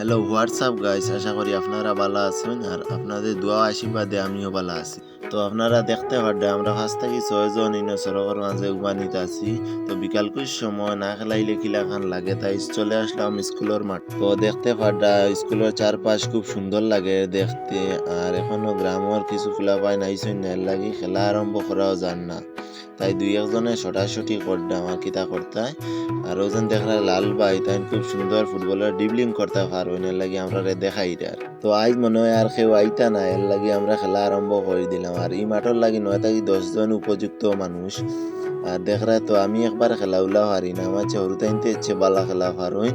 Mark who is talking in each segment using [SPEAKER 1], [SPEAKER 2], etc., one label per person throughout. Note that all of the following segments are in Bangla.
[SPEAKER 1] হ্যালো হোয়াটসঅ্যাপ গাইস আশা করি আপনারা ভালো আছেন আর আপনাদের দোয়া আশীর্বাদে আমিও ভালো আছি। তো আপনারা দেখতে পারবে আমরা ফার্স্ট থেকে ছয়জন ইনো সড়কের মাঝে উমানিত আছি। তো বিকাল সময় না খেলাইলে কিলা খান লাগে, তাই চলে আসলাম স্কুলের মাঠ। তো দেখতে পারডা স্কুলের চারপাশ খুব সুন্দর লাগে দেখতে, আর এখনও গ্রামের কিছু ফুলাপাই নাইছেন না এর লাগি খেলা আরম্ভ করাও যান না। তাই দুই একজনে ছটাছটি করতাম আমার কিতা করতায় আর ওজন দেখলা লাল ভাই তাই খুব সুন্দর ফুটবলের ডিবলিং করতে পারবেন এর লাগে আমরা দেখাই আর তো আজ মনে হয় আর কেউ আইতা না, এর লাগে আমরা খেলা আরম্ভ করে দিলাম। আর এই মাঠের লাগি নয় থাকি দশজন উপযুক্ত মানুষ। আর দেখরা তো আমি একবার খেলা উলা হারি না। আমার চেয়ে হরুতাইনতে ইচ্ছে বালা খেলা পারইন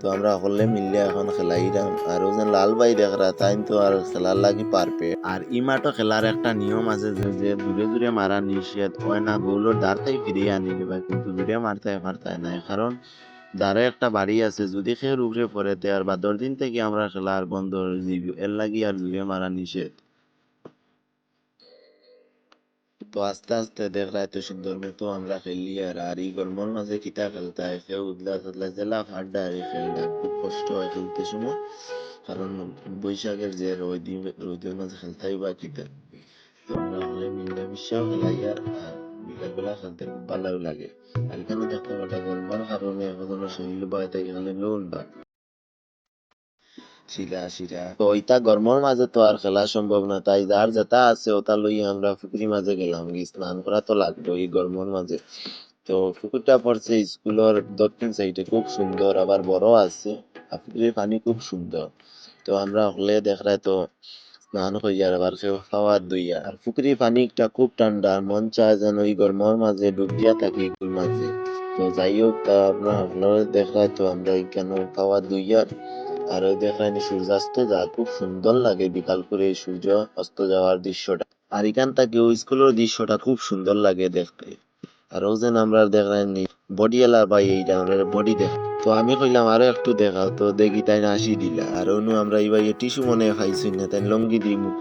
[SPEAKER 1] তো আমরা সকলে মিললে এখন খেলাইরাম। আর ওজন লাল ভাই দেখরা তাই তো আর খেলার লাগি পারবে। আর ই মাঠও খেলার একটা নিয়ম আছে যে দূরে দূরে মারা নিষেধ হয় না, গোলের দ্বারটাই ফিরিয়ে আনি নিবা কিন্তু দূরে মারতে পারতায় না কারণ দ্বারে একটা বাড়ি আছে, যদি খের উপরে পড়ে, তে আর বা দশ দিন থেকে আমরা খেলা বন্ধ এর লাগি আর দূরে মারা নিষেধ। তো আস্তে আস্তে দেখলা এত সুন্দর মতো আমরা খেলি আর আর এই গরমের মাঝে কিতা খেলতে হয় কেউ উদলা টদলা জেলা ফাড্ডা আর খুব কষ্ট হয় খেলতে সময় কারণ বৈশাখের যে রোদ রোদের মাঝে খেলতে হয় বা কিতা তো আমরা হলে মিলামিশাও খেলাই আর বিকালবেলা খেলতে খুব ভালো লাগে আর এখানে দেখতে পাটা গরমের কারণে এখন শরীর বাড়ি তাই এখানে লোন বা শিলা শিরা তো ইটা গরমের মাঝে তো আর খেলা সম্ভব না, তাই যার যেটা আছে ওটা লই আমরা পুকুরি মাঝে গেলাম স্নান করা তো লাগবে এই গরমের মাঝে তো পুকুরটা পড়ছে স্কুলের দক্ষিণ সাইডে খুব সুন্দর আবার বড় আছে পুকুরের পানি খুব সুন্দর তো আমরা হলে দেখরা তো স্নান করিয়া আবার কেউ খাওয়া দইয়া আর পুকুরের পানিটা খুব ঠান্ডা মন চায় যেন এই গরমের মাঝে ডুব দিয়া থাকি এগুলোর মাঝে তো যাই হোক, তা আপনার আপনারা দেখায় তো আমরা এখানে খাওয়া দইয়া আর দেখেন সূর্যাস্ত, যা খুব সুন্দর লাগে বিকাল করে সূর্য অস্ত যাওয়ার দৃশ্যটা। আর এখান থেকে স্কুলের দৃশ্যটা খুব সুন্দর লাগে দেখতে। আর ওই যেন আমরা দেখলেন বডি এলা ভাই এইটা আমরা বডি দেখ। তো আমি কইলাম, আরও একটু দেখাও। তো দেখি তাই না, আসি দিলা। আর অনু, আমরা এই ভাই টিস্যু মনে খাইছি না, তাই লঙ্গি দিই মুখ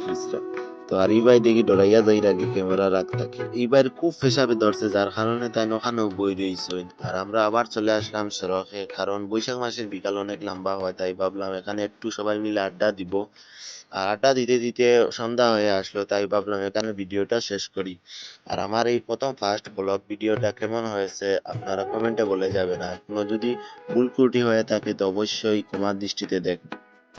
[SPEAKER 1] তো আর এই ভাই দেখি ডরাইয়া যাই রাখি ক্যামেরা খুব পেশাবে ধরছে, যার কারণে তাই ওখানেও বই আর আমরা আবার চলে আসলাম সড়কে, কারণ বৈশাখ মাসের বিকাল অনেক লম্বা হয়, তাই ভাবলাম এখানে একটু সবাই মিলে আড্ডা দিব। আর আড্ডা দিতে দিতে সন্ধ্যা হয়ে আসলো, তাই ভাবলাম এখানে ভিডিওটা শেষ করি। আর আমার এই প্রথম ফার্স্ট ব্লগ ভিডিওটা কেমন হয়েছে, আপনারা কমেন্টে বলে যাবেন। আর কোনো যদি ভুল ত্রুটি হয়ে থাকে, তো অবশ্যই ক্ষমার দৃষ্টিতে দেখ